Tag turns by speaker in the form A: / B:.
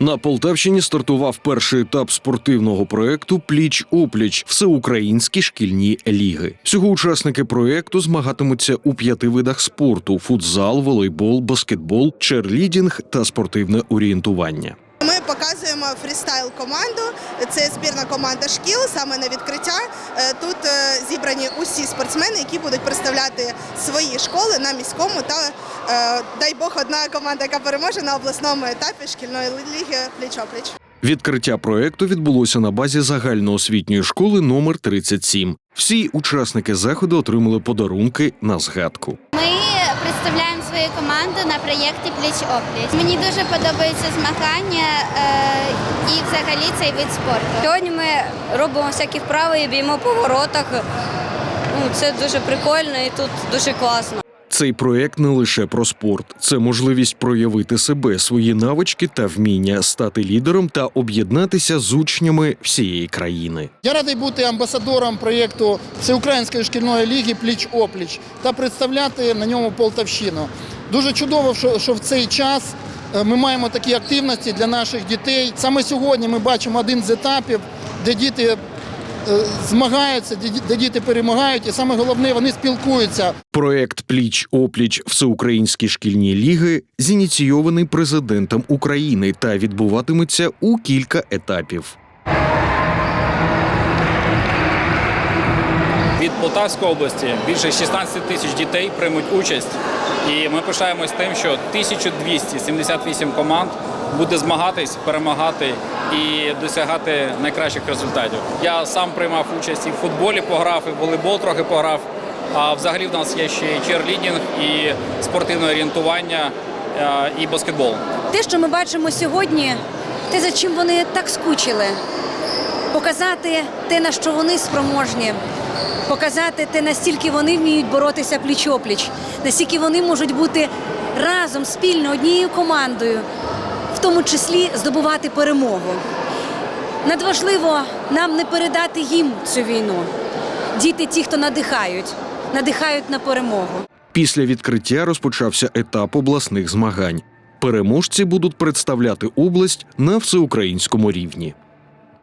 A: На Полтавщині стартував перший етап спортивного проекту Пліч опліч всеукраїнські шкільні ліги. Всього учасники проекту змагатимуться у п'яти видах спорту: футзал, волейбол, баскетбол, черлідінг та спортивне орієнтування.
B: Ми показуємо фрістайл команду. Це збірна команда шкіл саме на відкриття. Е, Тут е, зібрані усі спортсмени, які будуть представляти свої школи на міському та е, дай Бог одна команда, яка переможе на обласному етапі шкільної ліги пліч-опліч.
A: Відкриття проекту відбулося на базі загальноосвітньої школи номер 37. Всі учасники заходу отримали подарунки на згадку.
C: Ми представляємо свою команду на проєкті Пліч опліч. Мені дуже подобаються змагання е, і взагалі цей вид спорту.
D: Сьогодні ми робимо всякі вправи і б'ємо по воротах. Ну, це дуже прикольно і тут дуже класно.
A: Цей проект не лише про спорт, це можливість проявити себе, свої навички та вміння стати лідером та об'єднатися з учнями всієї країни.
E: Я радий бути амбасадором проєкту Всеукраїнської шкільної ліги Пліч опліч та представляти на ньому Полтавщину. Дуже чудово, що, в цей час е, ми маємо такі активності для наших дітей. Саме сьогодні ми бачимо один з етапів, де діти змагаються, де діти перемагають, і саме головне, вони спілкуються.
A: Проект Пліч опліч всеукраїнські шкільні ліги зініційований президентом України та відбуватиметься у кілька етапів.
F: Від Полтавської області більше 16 тисяч дітей приймуть участь. І ми пишаємось тим, що 1278 команд буде змагатись, перемагати і досягати найкращих результатів. Я сам приймав участь і в футболі пограв, і в волейбол трохи пограв. А взагалі в нас є ще і черлідінг, і спортивне орієнтування, е, і баскетбол.
G: Те, що ми бачимо сьогодні, те, за чим вони так скучили. Показати те, на що вони спроможні, показати те, настільки вони вміють боротися пліч-опліч, настільки вони можуть бути разом спільно однією командою, тому числі здобувати перемогу. Надважливо нам не передати їм цю війну. Діти, ті, хто надихають, надихають на перемогу.
A: Після відкриття розпочався етап обласних змагань. Переможці будуть представляти область на всеукраїнському рівні.